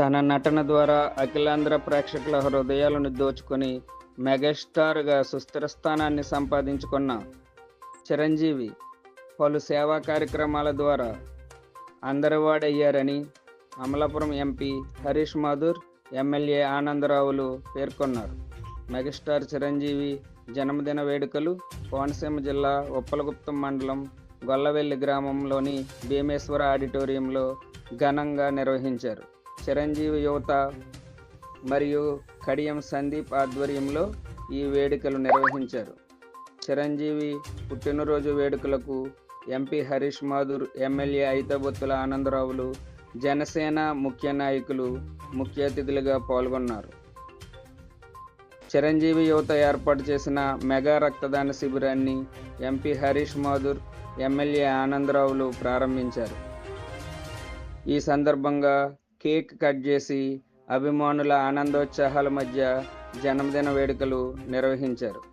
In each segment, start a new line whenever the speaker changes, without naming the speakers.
తన నటన ద్వారా అఖిలాంధ్ర ప్రేక్షకుల హృదయాలను దోచుకొని మెగాస్టార్గా సుస్థిర స్థానాన్ని సంపాదించుకున్న చిరంజీవి పలు సేవా కార్యక్రమాల ద్వారా అందరివాడయ్యారని అమలాపురం ఎంపీ హరీష్ మాధుర్ ఎమ్మెల్యే ఆనందరావులు పేర్కొన్నారు. మెగాస్టార్ చిరంజీవి జన్మదిన వేడుకలు కోనసీమ జిల్లా ఉప్పలగుప్తం మండలం గొల్లవెల్లి గ్రామంలోని భీమేశ్వర ఆడిటోరియంలో ఘనంగా నిర్వహించారు. చిరంజీవి యువత మరియు కడియం సందీప్ ఆధ్వర్యంలో ఈ వేడుకలు నిర్వహించారు. చిరంజీవి పుట్టినరోజు వేడుకలకు ఎంపీ హరీష్ మాధుర్ ఎమ్మెల్యే ఐతబొత్తుల ఆనందరావులు జనసేన ముఖ్య నాయకులు ముఖ్య అతిథులుగా పాల్గొన్నారు. చిరంజీవి యువత ఏర్పాటు చేసిన మెగా రక్తదాన శిబిరాన్ని ఎంపీ హరీష్ మాధుర్ ఎమ్మెల్యే ఆనందరావులు ప్రారంభించారు. ఈ సందర్భంగా కేక్ కట్ చేసి అభిమానుల ఆనందోత్సాహాల మధ్య జన్మదిన వేడుకలు నిర్వహించారు.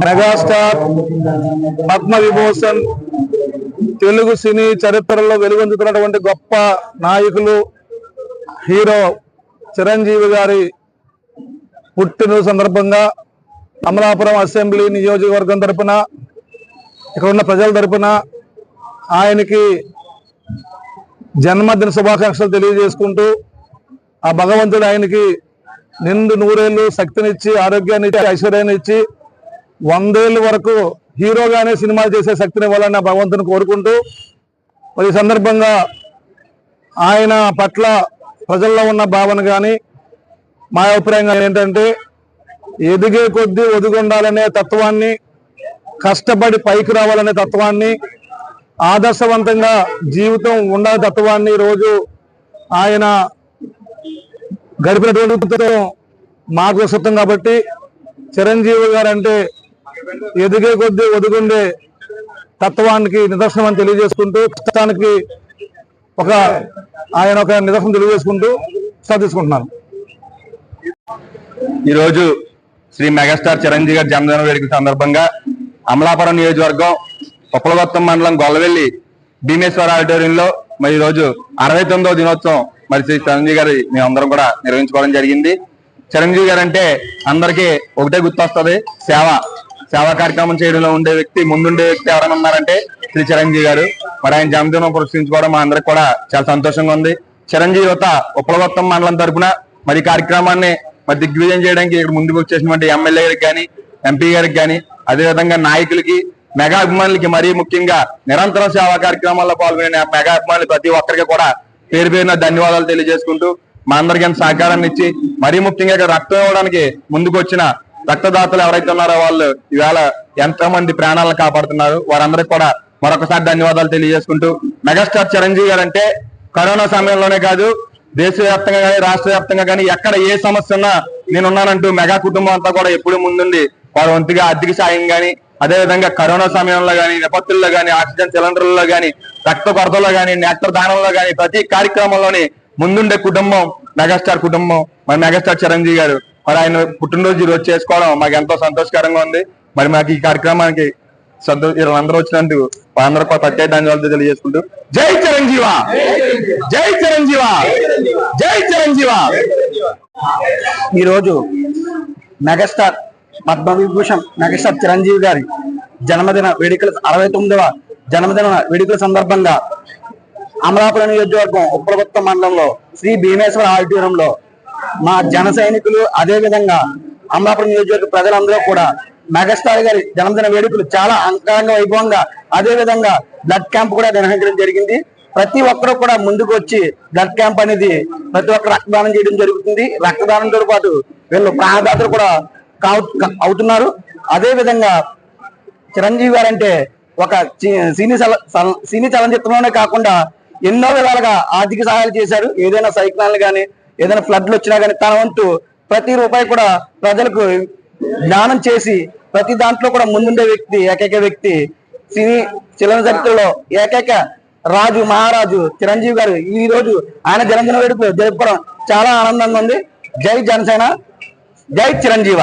మెగాస్టార్ పద్మ విభూషణ్ తెలుగు సినీ చరిత్రలో వెలుగొందుతున్నటువంటి గొప్ప నాయకులు హీరో చిరంజీవి గారి పుట్టిన సందర్భంగా అమలాపురం అసెంబ్లీ నియోజకవర్గం తరపున ఇక్కడ ఉన్న ప్రజల తరపున ఆయనకి జన్మదిన శుభాకాంక్షలు తెలియజేసుకుంటూ ఆ భగవంతుడు ఆయనకి నిండు నూరేళ్ళు శక్తినిచ్చి ఆరోగ్యాన్ని ఇచ్చి ఐశ్వర్యాన్ని ఇచ్చి వందేళ్ళ వరకు హీరోగానే సినిమాలు చేసే శక్తిని ఇవ్వాలని నా భగవంతుని కోరుకుంటూ మరి ఈ సందర్భంగా ఆయన పట్ల ప్రజల్లో ఉన్న భావన కానీ మా అభిప్రాయంగా ఏంటంటే ఎదిగే కొద్దీ ఒదిగుండాలనే తత్వాన్ని కష్టపడి పైకి రావాలనే తత్వాన్ని ఆదర్శవంతంగా జీవితం ఉండాలి తత్వాన్ని రోజు ఆయన గడిపినటువంటి తత్వం మాకు సొంతం కాబట్టి చిరంజీవి గారు అంటే ఎదిగే కొద్దీ ఒదుగుండే తత్వానికి నిదర్శనం అని తెలియజేసుకుంటూ కష్టానికి ఒక ఆయన ఒక నిదర్శనం తెలియజేసుకుంటూ సాధించుకుంటున్నాను.
ఈరోజు శ్రీ మెగాస్టార్ చిరంజీవి గారి జన్మదిన వేడుక సందర్భంగా అమలాపురం నియోజకవర్గం ఉప్పలగొత్తం మండలం గొల్లవెల్లి భీమేశ్వర ఆడిటోరియంలో మరి ఈ రోజు అరవై తొమ్మిదవ దినోత్సవం మరి శ్రీ చిరంజీవి గారి మేమందరం కూడా నిర్వహించుకోవడం జరిగింది. చిరంజీవి గారు అంటే అందరికీ ఒకటే గుర్తొస్తుంది. సేవ సేవా కార్యక్రమం చేయడంలో ఉండే వ్యక్తి ముందుండే వ్యక్తి ఎవరైనా ఉన్నారంటే శ్రీ చిరంజీవి గారు. మరి ఆయన జన్మదినం పురస్కరించుకోవడం మా అందరికి కూడా చాలా సంతోషంగా ఉంది. చిరంజీవి యువత ఉప్పలగొత్తం మండలం తరపున మరి కార్యక్రమాన్ని మరి దిగ్విజయం చేయడానికి ఇక్కడ ముందుకు వచ్చేసినటువంటి ఎమ్మెల్యే గారికి కానీ ఎంపీ గారికి కానీ అదేవిధంగా నాయకులకి మెగా అభిమానులకి మరీ ముఖ్యంగా నిరంతరం సేవా కార్యక్రమాల్లో పాల్గొనే మెగా అభిమానులు ప్రతి ఒక్కరికి కూడా పేరు పేరున ధన్యవాదాలు తెలియజేసుకుంటూ మా అందరికీ సహకారాన్ని ఇచ్చి మరీ ముఖ్యంగా ఇక్కడ రక్తం ఇవ్వడానికి ముందుకు వచ్చిన రక్తదాతలు ఎవరైతే ఉన్నారో వాళ్ళు ఈవేళ ఎంతో మంది ప్రాణాలను కాపాడుతున్నారు. వారందరికి కూడా మరొకసారి ధన్యవాదాలు తెలియజేసుకుంటూ మెగాస్టార్ చిరంజీవి గారు అంటే కరోనా సమయంలోనే కాదు దేశవ్యాప్తంగా కానీ రాష్ట్ర వ్యాప్తంగా కానీ ఎక్కడ ఏ సమస్య ఉన్నా నేనున్నానంటూ మెగా కుటుంబం అంతా కూడా ఎప్పుడు ముందుండి వారి వంతుగా ఆర్థిక సాయం కానీ అదే విధంగా కరోనా సమయంలో గాని విపత్తుల్లో గాని ఆక్సిజన్ సిలిండర్లలో కానీ రక్త కొరతలో గాని నేత్ర దానంలో కానీ ప్రతి కార్యక్రమంలోని ముందుండే కుటుంబం మెగాస్టార్ కుటుంబం. మరి మెగాస్టార్ చిరంజీవి గారు మరి ఆయన పుట్టినరోజు రోజు చేసుకోవడం మాకు ఎంతో సంతోషకరంగా ఉంది. మరి మాకు ఈ కార్యక్రమానికి సంతో వీళ్ళందరూ వచ్చినందుకు వాళ్ళందరూ ప్రత్యేక ధన్యవాదాలు తెలియజేసుకుంటూ జై చిరంజీవ! జై చిరంజీవ! జై చిరంజీవ!
ఈ రోజు మెగాస్టార్ పద్మవిభూషణ్ మెగాస్టార్ చిరంజీవి గారి జన్మదిన వేడుకల అరవై తొమ్మిదవ జన్మదిన వేడుకల సందర్భంగా అమలాపురం నియోజకవర్గం ఉప్రభుత్వ మండలంలో శ్రీ భీమేశ్వర ఆడిటోరియంలో మా జన సైనికులు అదే విధంగా అమలాపురం నియోజకవర్గ ప్రజలందరూ కూడా మెగాస్టార్ గారి జన్మదిన వేడుకలు చాలా అంకరంగ వైభవంగా అదే విధంగా బ్లడ్ క్యాంప్ కూడా నిర్వహించడం జరిగింది. ప్రతి ఒక్కరూ కూడా ముందుకు వచ్చి బ్లడ్ క్యాంప్ అనేది ప్రతి ఒక్కరు రక్తదానం చేయడం జరుగుతుంది. రక్తదానంతో పాటు వీళ్ళు ప్రాణదాతలు కూడా అవుతున్నారు. అదే విధంగా చిరంజీవి గారు అంటే ఒక సినీ సినీ చలనచిత్రంలోనే కాకుండా ఎన్నో విధాలుగా ఆర్థిక సహాయాలు చేశారు. ఏదైనా సైక్లాన్లు కానీ ఏదైనా ఫ్లడ్లు వచ్చినా కానీ తన వంతు ప్రతి రూపాయి కూడా ప్రజలకు జ్ఞానం చేసి ప్రతి దాంట్లో కూడా ముందుండే వ్యక్తి ఏకైక వ్యక్తి సినీ చలన చరిత్రలో ఏకైక రాజు మహారాజు చిరంజీవి గారు. ఈ రోజు ఆయన జన్మదిన వేడుకలు జరుపుకోవడం చాలా ఆనందంగా ఉంది. జై జనసేన. జై చిరంజీవ